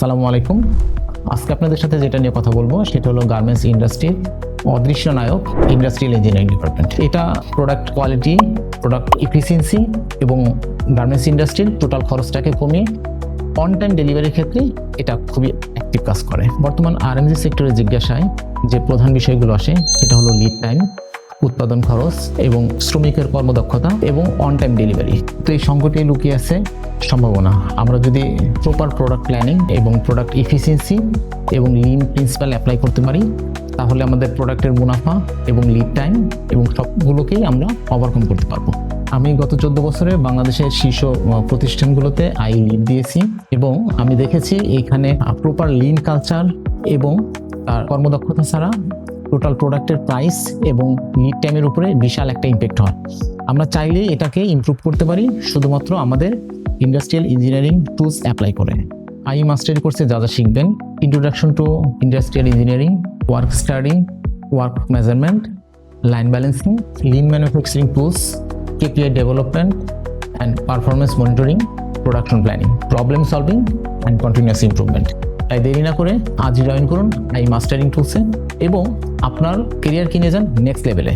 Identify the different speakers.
Speaker 1: আসসালামু আলাইকুম। আজকে আপনাদের সাথে যেটা নিয়ে কথা বলব, সেটা হলো গার্মেন্টস ইন্ডাস্ট্রির অদৃশ্য নায়ক ইন্ডাস্ট্রিয়াল ইঞ্জিনিয়ারিং ডিপার্টমেন্ট এটা প্রোডাক্ট কোয়ালিটি প্রোডাক্ট ইফিসিয়েন্সি এবং গার্মেন্টস ইন্ডাস্ট্রির টোটাল খরচটাকে কমিয়ে অন টাইম ডেলিভারির ক্ষেত্রে এটা খুবই অ্যাক্টিভ কাজ করে। বর্তমান আরএমজি সেক্টরে জিজ্ঞাসায় যে প্রধান বিষয়গুলো আসে, সেটা হলো লিড টাইম উৎপাদন খরচ এবং শ্রমিকের কর্মদক্ষতা এবং অন টাইম ডেলিভারি তো এই সংকটে লুকিয়ে আছে সম্ভাবনা। আমরা যদি প্রপার প্রোডাক্ট প্ল্যানিং এবং প্রোডাক্ট ইফিসিয়েন্সি এবং লিন প্রিন্সিপাল অ্যাপ্লাই করতে পারি, তাহলে আমাদের প্রোডাক্টের মুনাফা এবং লিড টাইম এবং সবগুলোকেই আমরা ওভারকাম করতে পারব। আমি গত চোদ্দ বছরে বাংলাদেশের শীর্ষ প্রতিষ্ঠানগুলোতে আই লিড দিয়েছি এবং আমি দেখেছি এখানে প্রপার লিন কালচার এবং তার কর্মদক্ষতা ছাড়া টোটাল প্রোডাক্টের প্রাইস এবং লিড টাইমের উপরে বিশাল একটা ইম্প্যাক্ট হয়। আমরা চাইলে এটাকে ইমপ্রুভ করতে পারি, শুধুমাত্র আমাদের ইন্ডাস্ট্রিয়াল ইঞ্জিনিয়ারিং টুলস অ্যাপ্লাই করে। আই মাস্টার কোর্সে যা যা শিখবেন। Introduction to industrial engineering work study work measurement line balancing lean manufacturing tools KPI development and performance monitoring production planning problem solving and continuous improvement তাই দেরি না করে আজই জয়েন করুন আই মাস্টারিং টুলসে এবং আপনার কেরিয়ার কিনে যান নেক্সট লেভেলে